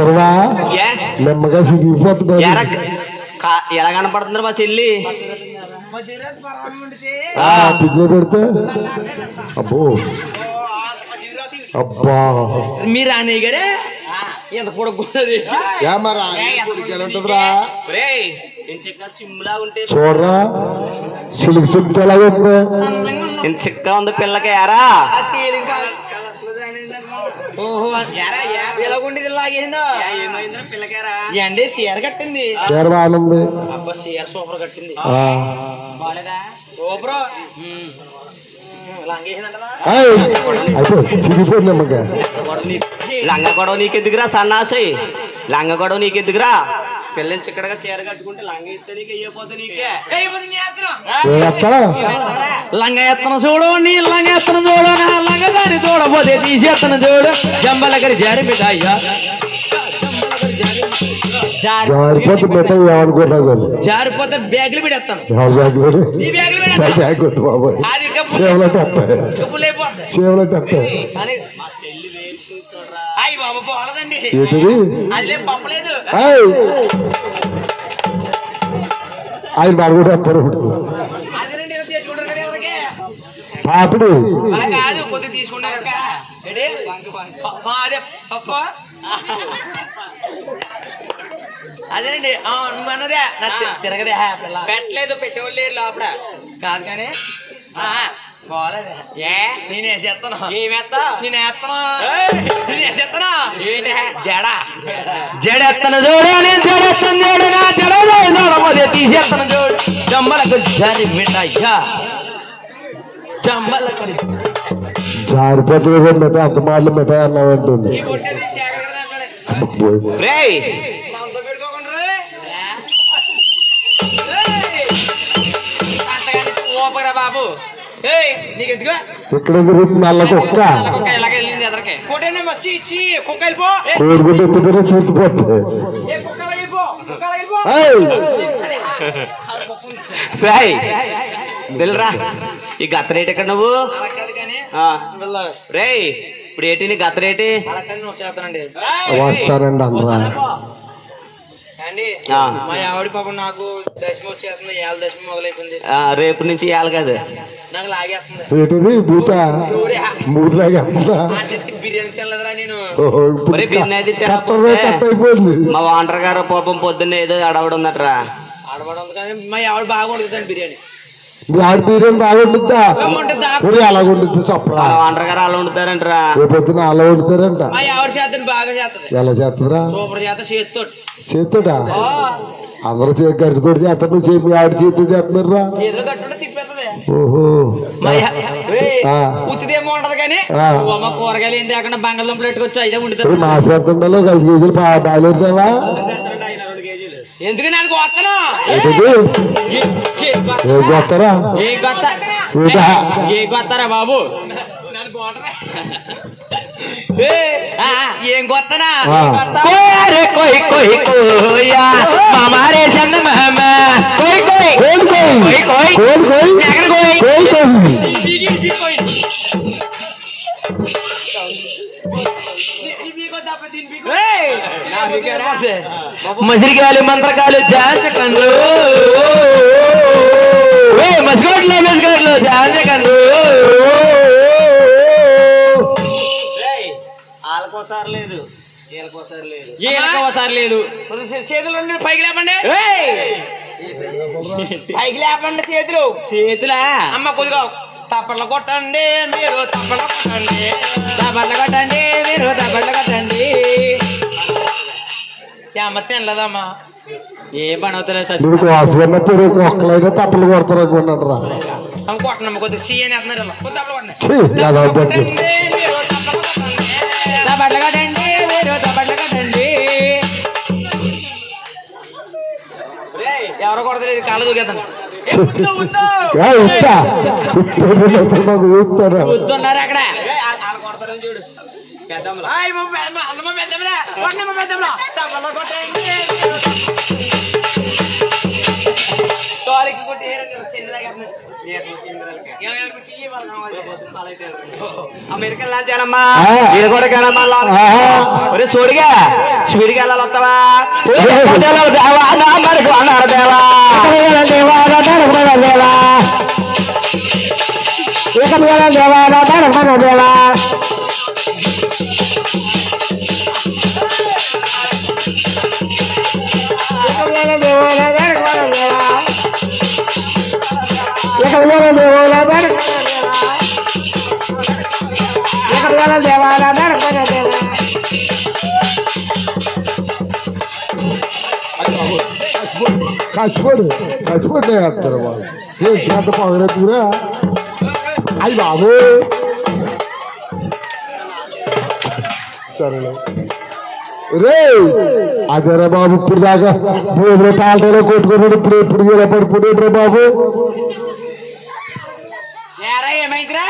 కురవా నెమ్మగా సిగిపోతుంది ఎలా కనపడుతుంది మా చెల్లి? ఆ, పిజ్జా పెడితే? అబ్బో. అబ్బా. మీరు అన్నయ్య గారే? ఎంత చూడరా? సిలుగు సిలుగు ఎలా ఉంది? చిక్క ఉంది పిల్లకి ఎరా? ఎండి సీర కట్టింది. చీర బాగుంది. అబ్బా సీర సూపర్ కట్టింది. ఆ. బాలేదా? సూపర్. లంగ గొడవ నీకెందుకురా సన్నాసి? లంగ గొడవ నీకెందుకురా? పిల్లని చిక్కడగా చీర కట్టుకుంటే లంగ ఇస్తే నీకు అయ్యపోతే నీకే. లంగ ఎత్తన చూడు నీ లంగ ఎత్తన చూడు నా లంగ దారి చూడబోతే తీసేత్తన చూడు జంబలకరి జారి బిడ్డయ్యా జారిపోతే మెట్ట ఏమనుకుంటావు కానీ జారిపోతే బ్యాగులు అది కప్పు సేవలో అయిపోద్ది సేవలో ఏంటిది అదే ఏయ్! ఆయన పాపిడి అలా కాదు కొద్దిగా తీసుకున్నారు ఏంటి? ఆ, అదే పప్పు? అదేనండి ఆ, నువ్వు అన్నదే తిరగదే పెట్టలేదు పెట్టేవాళ్ళు లేరు లోపల. కాదు కానీ ఆ, పోలేదే ఏ? నేను వేసేస్తాను ఏమేస్తా నేను వేస్తాను నేను వేసేస్తాను ఏంటి? జడ. జడెత్తను చూడు నేను జడెత్తను చూడు నా జడలో నడవదే తీసేస్తాను చూడు జమ్మలకు జరి జమ్మలకు జారిపోతే మెట అంత మాటలు! అంతగాని ఊపరా బాబు ఇక్కడ నల్ల కుక్క కోరుకుంటే ఎత్తుకుని చూసిపోతుంది వెళ్ళరా ఈ గత్త రేట్ ఎక్కడ నువ్వు? ఇప్పుడు ఏంటి నీ గత్త రేటి వస్తానండి అందరా అండి. మా ఆవిడ పాపం నాకు దశమి వచ్చేస్తుంది ఏళ్ళ దశమి మొదలైపోయింది. ఆ, రేపు నుంచి కాదు. నాకు లాగేస్తుంది. బిర్యానీ తినలేదురా నేను. బిర్యానీ అయిపోయింది మా వాంటర్ గారు పాపం పొద్దున్న ఏదో అడవడం ఉందట్రా ఆడబడి ఉంది కానీ మా ఆవిడ బాగా వండుతుంది బిర్యానీ. మీ ఆడ బిర్యానీ బాగుంటుందా బాగుంటుందా? ఊరి అలా ఉంటుంది చెప్పరా. మా వాంటర్ గారు అలా వండుతారంటరా. రేపు పొద్దున అలా వండుతారంట. ఆవిడ చేతని బాగా చేస్తుంది ఎలా చేస్తుందిరా సూపర్ చేత చేతితో చేతుడా అందరూ చే గరిటతో చేస్తారు నువ్వు చేతి ఆవిడ చేతి చేస్తున్నారా ఓహో. మా ఆ. ఉత్తిదేమో ఉంటది కానీ ఆ. ఓ అమ్మ కూరగాయలు ఏం లేకుండా బంగాళదుంపలు పెట్టుకొచ్చి అయితే ఇప్పుడు వండుతారు. మా చేతుండలో ఐదు కేజీలు బా బాగాలేదావా ఎందుకు నాకు వస్తాను बाबू कोई कोई हमारे जन्म में मजरी के वाले मंत्र का लो जा चकंद्र కోయి. ఎక్కడ కోయ్ కోడి వాళ్ళకోసారి లేదు. వీళ్ళకోసారి లేదు. ఒకసారి లేదు. చేతులు రెండు పైకి లేపండి. పైకి లేపండి చేతులు. చేతులా? అమ్మ కొద్దిగా తప్పట్లు కొట్టండి మీరు తప్పట్లు కొట్టండి. తప్పట్లు కొట్టండి మీరు తప్పట్లు కొట్టండి. అమ్మ తినలేదమ్మా ఏం పని అవుతలేదు సచి నీకు వాసమైనప్పుడు ఒక్కలైనా తప్పలు కొడతారు అనుకున్నాడు రా. అమ్మ కొట్టనమ్మ కొద్దిగా సీ అని వేస్తున్నారు ఇలా. కొద్ది తప్పలు కొట్టండి. ఛీ, ఎలా ఉంటుంది కొట్టండి, మీరు తప్పట్లు కొట్టండి. తప్పట్లు కొట్టండి మీరు తప్పట్లు కొట్టండి. ఎవరో కొడతలేదు? కాళ్ళు దూకేద్దాం. ఏ, ఉందో, ఉందో. ఏ, ఇస్తా ఇస్తాను నాకు ఊస్తారా కూర్చున్నారు అక్కడ వాళ్ళు కొడతారని చూడు. పెద్దమ్మలు. ఆయ్ మా పెద్ద అన్నమ్మ పెద్దమ్మరా కొట్టమ్మ పెద్దమ్మరా తప్పల్లో కొట్టండి. అమెరికన్ లాంచ్ ఏనమ్మా ఆ. ఇది కూడా కానమ్మా. ఒరే స్పీడ్కి వెళ్ళాలి వస్తావా? దేవా దేవా? చచ్చిపోడు చచ్చిపోతే వేస్తారు బాబు ఎంత పగలెత్తుకురా అయ్యి బాబు సరేలే రే అదేరా బాబు ఇప్పుడు దాకా భూమిలో తాళతో కొట్టుకున్నాడు ఇప్పుడు ఇప్పుడు ఇలా పడిపోయాడు బాబు மைத்ரா.